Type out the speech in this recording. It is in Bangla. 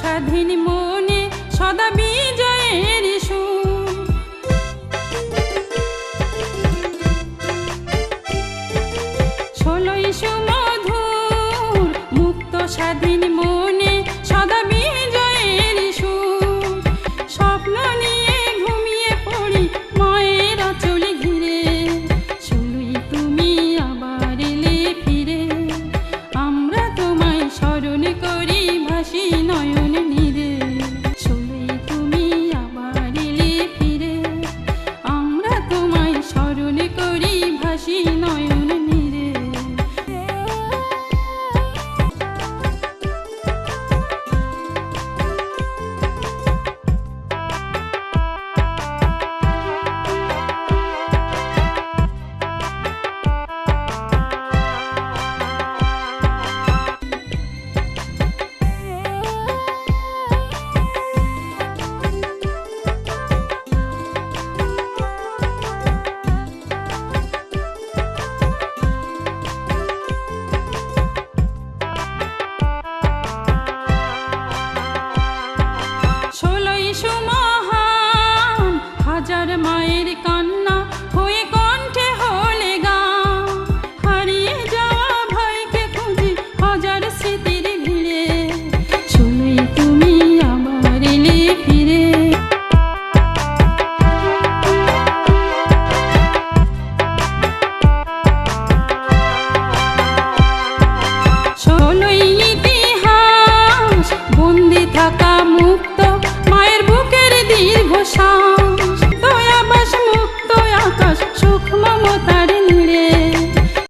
স্বাধীন মনে সদা বিজয়ের সুর। ষোলোই মুক্ত স্বাধীন মনে